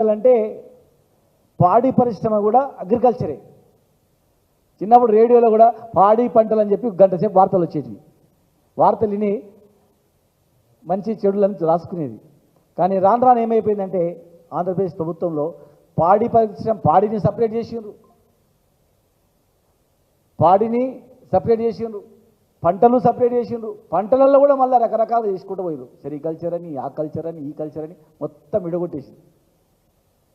అంటే పాడి పరిశ్రమ కూడా అగ్రికల్చరే చిన్నప్పుడు రేడియోలో కూడా పాడి పంటలు అని చెప్పి గంట సేపు వార్తలు వచ్చేవి వార్తలు విని మంచి చెడులను రాసుకునేది. కానీ రాను రాను ఏమైపోయిందంటే ఆంధ్రప్రదేశ్ ప్రభుత్వంలో పాడి పరిశ్రమ పాడిని సపరేట్ చేసిండ్రు. పాడిని సపరేట్ చేసిండ్రు. పంటలు సపరేట్ చేసిండ్రు. పంటలలో కూడా మళ్ళీ రకరకాలు చేసుకుంటూ పోయారు సెరికల్చర్ అని ఆ కల్చర్ అని ఈ కల్చర్ అని మొత్తం విడగొట్టేసింది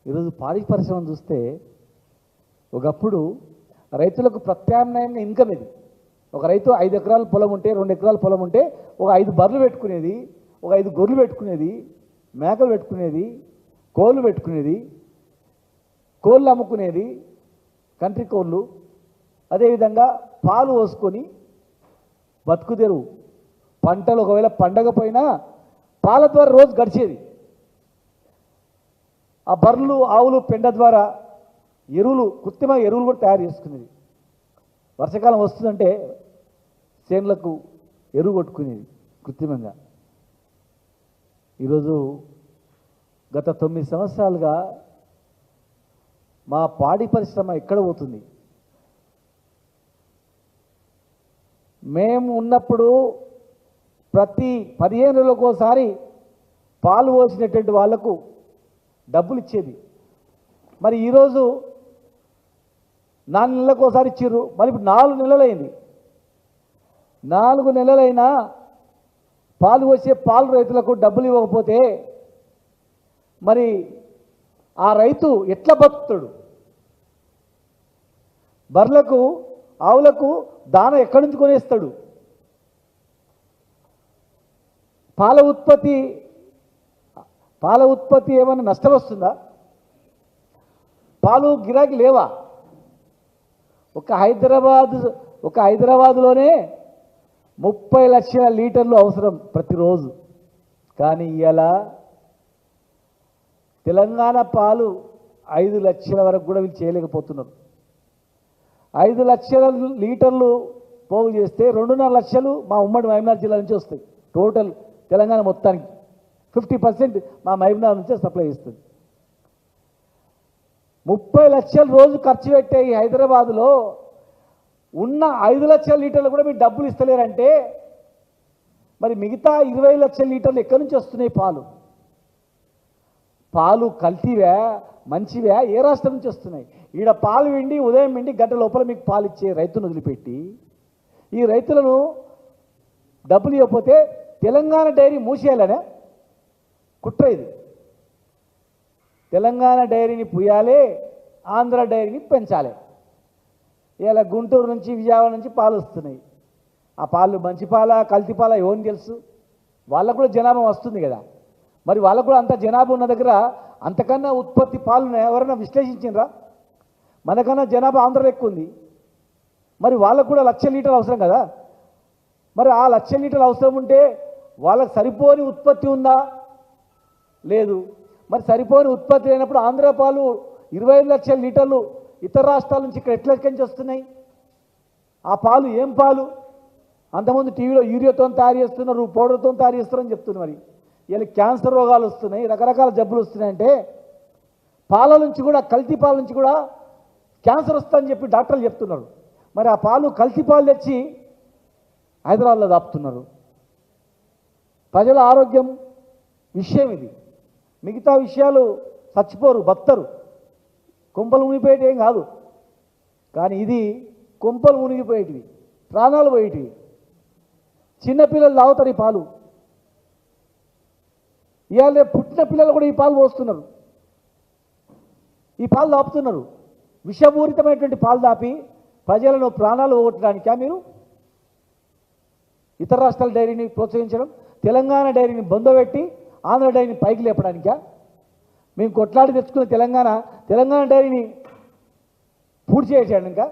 ఈరోజు పాడి పరిశ్రమ చూస్తే ఒకప్పుడు రైతులకు ప్రత్యామ్నాయంగా ఇన్కమ్ ఇది. ఒక రైతు ఐదు ఎకరాల పొలం ఉంటే రెండు ఎకరాల పొలం ఉంటే ఒక ఐదు బర్రెలు పెట్టుకునేది ఒక ఐదు గొర్రెలు పెట్టుకునేది మేకలు పెట్టుకునేది కోళ్ళు పెట్టుకునేది కోళ్ళు అమ్ముకునేది కంట్రీ కోళ్ళు. అదేవిధంగా పాలు పోసుకొని బతుకుదెరువు పంటలు ఒకవేళ పండగ పోయినా పాల ద్వారా రోజు గడిచేది. ఆ బర్రెలు ఆవులు పెండ ద్వారా ఎరువులు కృత్రిమ ఎరువులు కూడా తయారు చేసుకునేది. వర్షాకాలం వస్తుందంటే చేనులకు ఎరువు కొట్టుకునేది కృత్రిమంగా. ఈరోజు గత తొమ్మిది సంవత్సరాలుగా మా పాడి పరిశ్రమ ఎక్కడ పోతుంది? మేము ఉన్నప్పుడు ప్రతి పదిహేను రోజులకోసారి పాలు పోసినటువంటి వాళ్ళకు డబ్బులు ఇచ్చేది మరి ఈరోజు నాలుగు నెలలకు ఒకసారి ఇచ్చిర్రు. మరి ఇప్పుడు నాలుగు నెలలైంది. నాలుగు నెలలైనా పాలు వచ్చే పాలు రైతులకు డబ్బులు ఇవ్వకపోతే మరి ఆ రైతు ఎట్లా బతుకుతాడు? బర్లకు ఆవులకు దాన ఎక్కడి నుంచి కొనేస్తాడు? పాల ఉత్పత్తి పాల ఉత్పత్తి ఏమైనా నష్టం వస్తుందా పాలు గిరాకీ లేవా? ఒక హైదరాబాద్ ఒక హైదరాబాద్లోనే ముప్పై లక్షల లీటర్లు అవసరం ప్రతిరోజు. కానీ ఇలా తెలంగాణ పాలు ఐదు లక్షల వరకు కూడా వీళ్ళు చేయలేకపోతున్నారు. ఐదు లక్షల లీటర్లు పోగు చేస్తే రెండున్నర లక్షలు మా ఉమ్మడి మహబూబ్నగర్ జిల్లా నుంచి వస్తాయి. టోటల్ తెలంగాణ మొత్తానికి. ఫిఫ్టీ పర్సెంట్ మా మహబూబ్నగర్ నుంచే సప్లై ఇస్తుంది ముప్పై లక్షలు రోజు ఖర్చు పెట్టే ఈ హైదరాబాదులో ఉన్న ఐదు లక్షల లీటర్లు కూడా మీరు డబ్బులు ఇస్తలేరంటే మరి మిగతా ఇరవై లక్షల లీటర్లు ఎక్కడి నుంచి వస్తున్నాయి పాలు? పాలు కల్తీవా మంచివా ఏ రాష్ట్రం నుంచి వస్తున్నాయి? ఈడ పాలు విండి ఉదయం విండి గంట లోపల మీకు పాలు ఇచ్చే రైతును వదిలిపెట్టి ఈ రైతులను డబ్బులు ఇవ్వకపోతే తెలంగాణ డైరీ మూసేయాలనే? కుట్ర ఇది. తెలంగాణ డైరీని పుయ్యాలి ఆంధ్ర డైరీని పెంచాలి. ఇలా గుంటూరు నుంచి విజయవాడ నుంచి పాలు వస్తున్నాయి. ఆ పాలు మంచి పాల కల్తీ పాల ఏమని తెలుసు? వాళ్ళకు కూడా జనాభా వస్తుంది కదా. మరి వాళ్ళకు కూడా అంత జనాభా ఉన్న దగ్గర అంతకన్నా ఉత్పత్తి పాలను ఎవరైనా విశ్లేషించిండ్రా? మనకన్నా జనాభా ఆంధ్రలో ఎక్కువ ఉంది. మరి వాళ్ళకు కూడా లక్ష లీటర్లు అవసరం కదా. మరి ఆ లక్ష లీటర్లు అవసరం ఉంటే వాళ్ళకి సరిపోని ఉత్పత్తి ఉందా? లేదు. మరి సరిపోని ఉత్పత్తి లేనప్పుడు ఆంధ్ర పాలు ఇరవై ఐదు లక్షల లీటర్లు ఇతర రాష్ట్రాల నుంచి ఇక్కడ ఎట్లా వస్తున్నాయి? ఆ పాలు ఏం పాలు? అంతకుముందు టీవీలో యూరియాతో తయారు చేస్తున్నారు పౌడర్తో తయారు చేస్తున్నారని చెప్తున్నారు మరి. వీళ్ళకి క్యాన్సర్ రోగాలు వస్తున్నాయి రకరకాల జబ్బులు వస్తున్నాయంటే పాల నుంచి కూడా కల్తీ పాల నుంచి కూడా క్యాన్సర్ వస్తుందని చెప్పి డాక్టర్లు చెప్తున్నారు. మరి ఆ పాలు కల్తీ పాలు తెచ్చి హైదరాబాద్లో దాపుతున్నారు. ప్రజల ఆరోగ్యం విషయం ఇది. మిగతా విషయాలు చచ్చిపోరు బత్తరు కుంపలు మునిగిపోయేటి ఏం కాదు. కానీ ఇది కుంపలు మునిగిపోయేటివి ప్రాణాలు పోయేటివి. చిన్నపిల్లలు తాగుతారు ఈ పాలు. ఇవాళ పుట్టిన పిల్లలు కూడా ఈ పాలు పోస్తున్నారు. ఈ పాలు దాపుతున్నారు విషపూరితమైనటువంటి పాలు దాపి ప్రజలను ప్రాణాలు పోగొట్టడానికా మీరు? ఇతర రాష్ట్రాల డైరీని ప్రోత్సహించడం తెలంగాణ డైరీని బొందబెట్టి ఆంధ్ర డైరీని పైకి లేపడానికా? మేము కొట్లాడి తెచ్చుకున్న తెలంగాణ తెలంగాణ డైరీని పూర్తి చేసేయడానికా